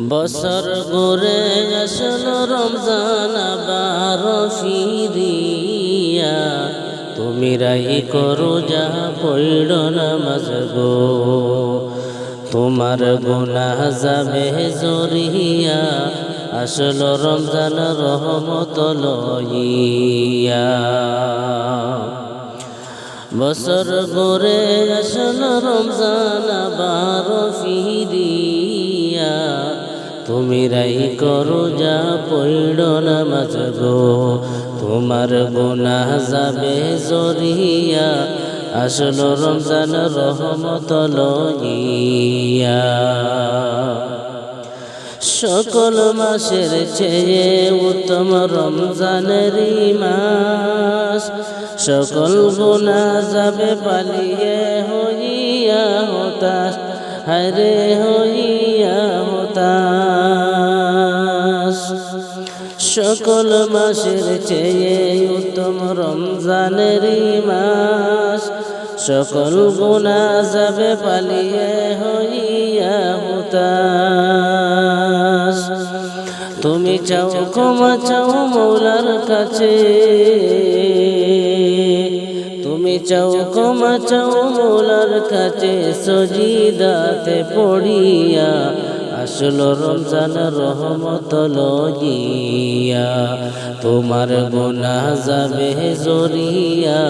বছর ঘুরে আসল রমজান, আবার ফিরিয়া। তুমি রাই করো, যা পৈড় নামাজ গো। তোমার গুনা যাবে জরিয়া। আসল রমজান রহমত লইয়া বছর ঘুরে আসল রমজান, আবার ফিরিয়া। তুমি রাই করো, যা পৈড় নামাজ গো। তোমার গুনা যাবে জরিয়া, আসল রমজান রহমত লইয়া। সকল মাসের চেয়ে উত্তম রমজানেরই মাস, সকল গুণা যাবে পালিয়ে হইয়া হতাশ হরে হইয়া হতাশ। সকল মাসের চেয়ে উত্তম রমজানেরই মাস। সকল গুণা যাবে পালিয়ে হইয়া হতাশ। তুমি চাও, ক্ষমা চাও মৌলার কাছে। তুমি চাও, ক্ষমা চাও মৌলার কাছে। সজিদাতে পড়িয়া আসল রমজান রহমত লইয়া তোমার গুনাহ যাবে জরিয়া।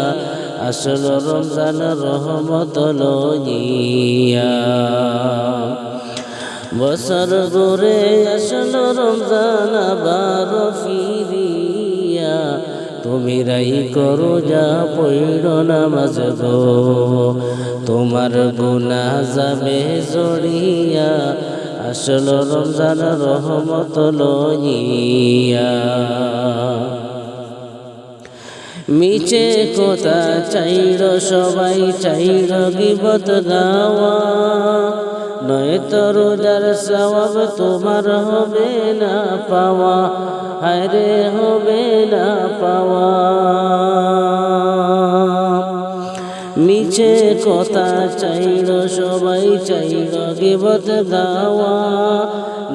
আসল রমজান রহমত লইয়া বছর ঘুরে আসল রমজান আবার ফিরিয়া, তুমি রাই করো যা পৈড় নামাজ গো। তোমার গুনা যাবে জড়িয়া আসল রমজান রহমত লইয়া। মিছে কথা চাইর সবাই চাইর গিবত গাওয়া নয় তো রোজার সবাব তোমার হবে না পাওয়া, হায়রে হবে না পাওয়া। মিছে কথা চাইল সবাই, চাইল গিবত গাওয়া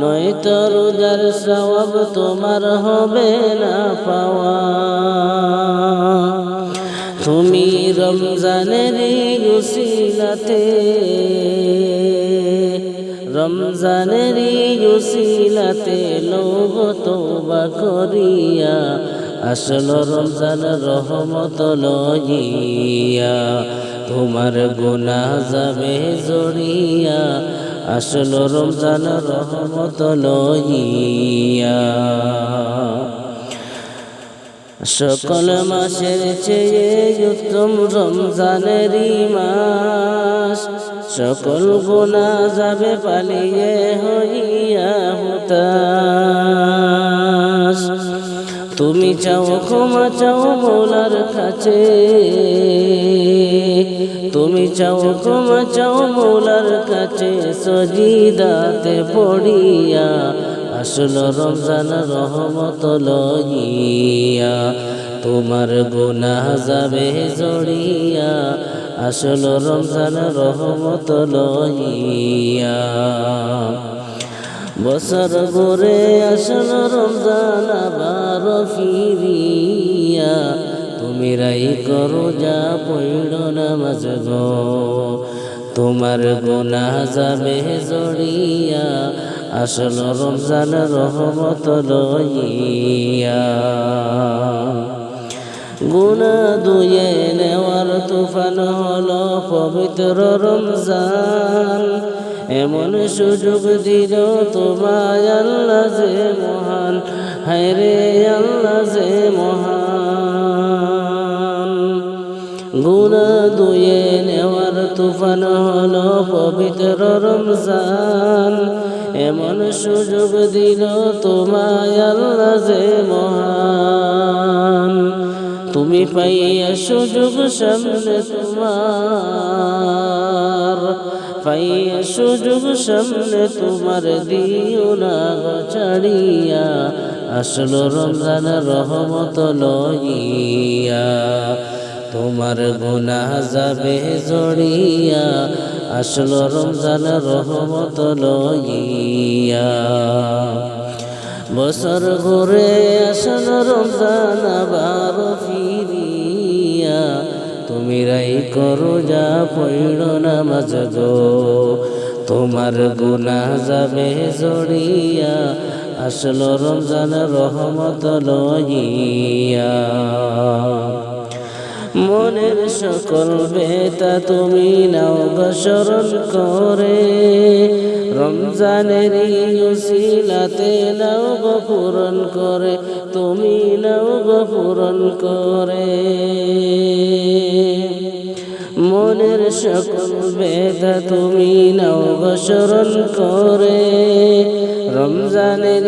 নয় তো রোজার সবাব তোমার হবে না পাওয়া। তুমি রমজানের উসিলাতে রমজানের উসিলাতে লোক তোবা করিয়া, আসল রমজান রহমত লইয়া, তোমার গুনা যাবে জড়িয়া আসল রমজান রহমত লইয়া। সকল মাসের চেয়ে উত্তম রমজানেরই মাস। সকল গুণা যাবে পালিয়ে হইয়া হুতাস তুমি চাও, ক্ষমা চাও মৌলার কাছে। তুমি চাও, ক্ষমা চাও মৌলার কাছে, সজিদাতে পড়িয়া, আসল রমজান রহমত লইয়া। তোমার গুনাহ যাবে জড়িয়া, আসল রমজান রহমত লইয়া। বছর ঘুরে আসন রমজান আবার ফিরিয়া। তুমি রাই করো, যা পৈড় নামাজ গো। তোমার গুনাহ যাবে জড়িয়া, আসল রমজান রহমত লইয়া। গুনা দুয়ে নেওয়ার তুফান হল পবিত্র রমজান। এমন সুযোগ দিল তোমায় আল্লাহ যে মহান। হায়রে আল্লাহ যে মহান। গুনা দুয়ে নেওয়ার তুফান হলো পবিত্র রমজান। এমন সুযোগ দিল তোমায় আল্লাহ যে মহান। তুমি পাইয়া সুযোগ সামনে তোমার। পাইয়া সুযোগ সামনে তোমার দিও না ছাড়িয়া। আসল রমজান রহমত লইয়া, তোমার গুনাহ যাবে জড়িয়া। আসলো রমজান রহমত লইয়া। বছর ঘুরে আসলো রমজান আবার তুমি রাই করো, যা পৈড় নামাজ গো। তোমার গুনা যাবে জড়িয়া, আসলো রমজান রহমত লইয়া। মনের সকল বেতা তুমি নাও গসরণ করে, রমজানের উসিলাতে নাও গো পূরণ করে, তুমি নাও গো পূরণ করে। মনের সকল বেদা তুমি নাও গসরণ করে। রমজানের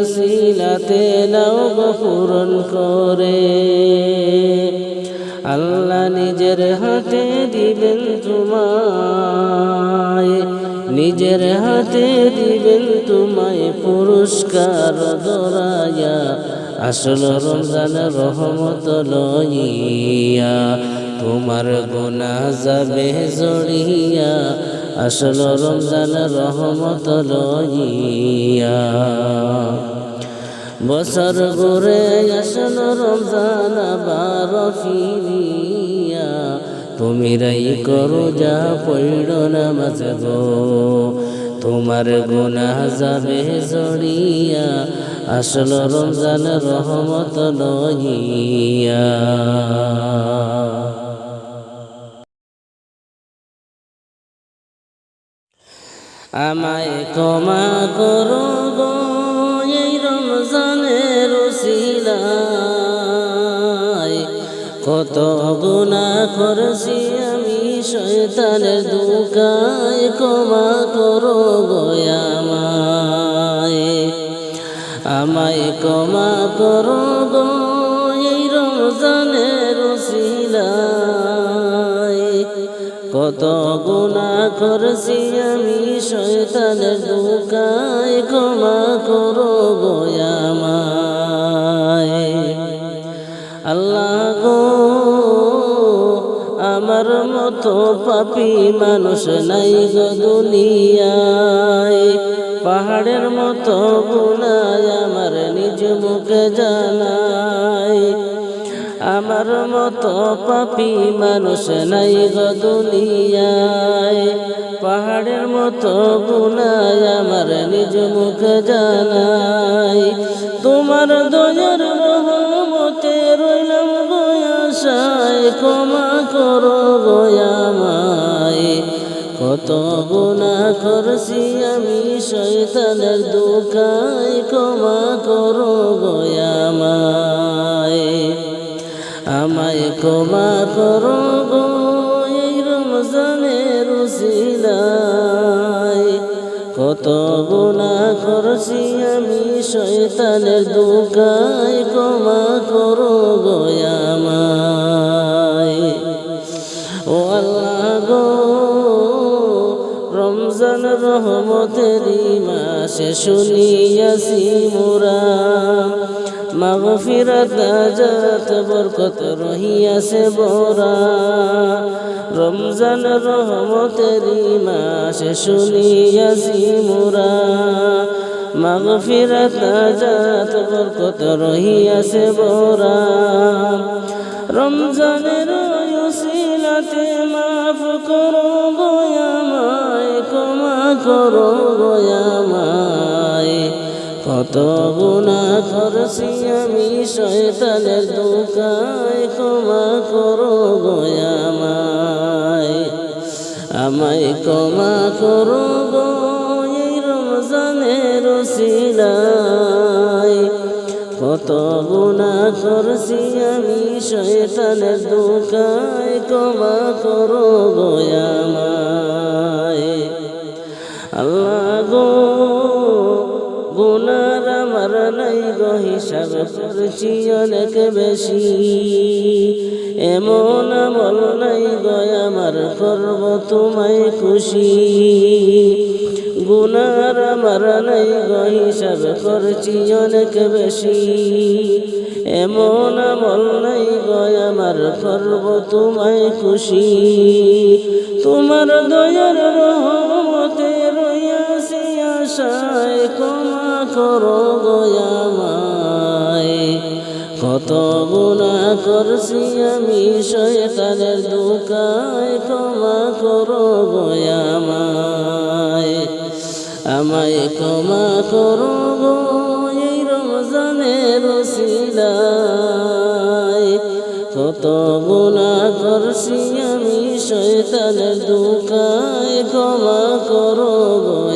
উসিলাতে নাও গো পূরণ করে। আল্লাহ নিজের হাতে দিবেন তোমায়, নিজের হাতে দিবেন তোমায় পুরস্কার দরায়া। আসল রমজান রহমত লইয়া তোমার গোনা যাবে জড়িয়া, আসল রমজান রহমত লইয়া। বছর ঘুরে আসল রমজান আবার ফিরিয়া, তুমি রাই করো যা পৈড় নামাজ গো। তোমার গুনা যাবে জড়িয়া, আসল রমজান রহমত লইয়া। আমায় ক্ষমা করো গো এই রমজানের উসিলায়। কত গুণা করছি আমি শয়তানের দুকায়, ক্ষমা করো গো আমায়। আমায় ক্ষমা করো গো কত গুণা করছি আমি, শয়তানের দুকায় ক্ষমা করো গোয়ামায় আল্লাহ গো, আমার মতো পাপি মানুষ নাই গো দুনিয়ায়। পাহাড়ের মতো গুণায় আমার নিজ মুখে জানায়। আমার মতো পাপি মানুষ নাই গো দুনিয়ায়। পাহাড়ের মতো গুনায় আমার নিজ মুখ জানাই। তোমার দয়ার রহমতে রইলাম গোয়াশায় ক্ষমা করো গোয়ামায় কত গুণা করছি আমি শয়তানের দুকায় ক্ষমা করো গোয়ামায় আমায় ক্ষমা করো গো এই রমজানের উসিলায়। কত গুণা করছি আমি শয়তানের দুকায় ক্ষমা করো গো আমায়। ও আল্লাহ গো, রমজান রহমতেরই মাসে শুনিয়াছি মোরা। মাগফিরাত নাজাত, বরকত রহিয়াছে বরা। রমজান রহমতেরই মাসে শুনিয়াছি মোরা। মাগফিরাত নাজাত, বরকত রহিয়াছে বরা। রমজানের উসিলাতে মাফ করো গোয়ামায় ক্ষমা করো গোয়ামায় কত গুণা করছি আমি শয়তানের দুকায় ক্ষমা করো গোয়ামায় আমায়। ক্ষমা করো গো রমজানের সিলাই কত গুণা করছি আমি শয়তানের দুকায় ক্ষমা করো গোয়ামায় আল্লাহ নাই গো হিসাব করছি অনেক বেশি। এমন আমল নাই গো আমার করব তোমায় খুশি। গুনার আমার নাই গো হিসাব করছি অনেক বেশি। এমন আমল নাই গো আমার করব তোমায় খুশি। তোমার দয়ার রহমতে রইয়াছি আশায় ক্ষমা করো গয়ামায় কত গুণা করছি আমি শয়তানের দুকায় ক্ষমা করো গয়ামায় আমায়। ক্ষমা করো গো এই রমজানের রসিলায় কত গুণা করছি আমি শয়তানের দুকায় ক্ষমা করো গয়ামায়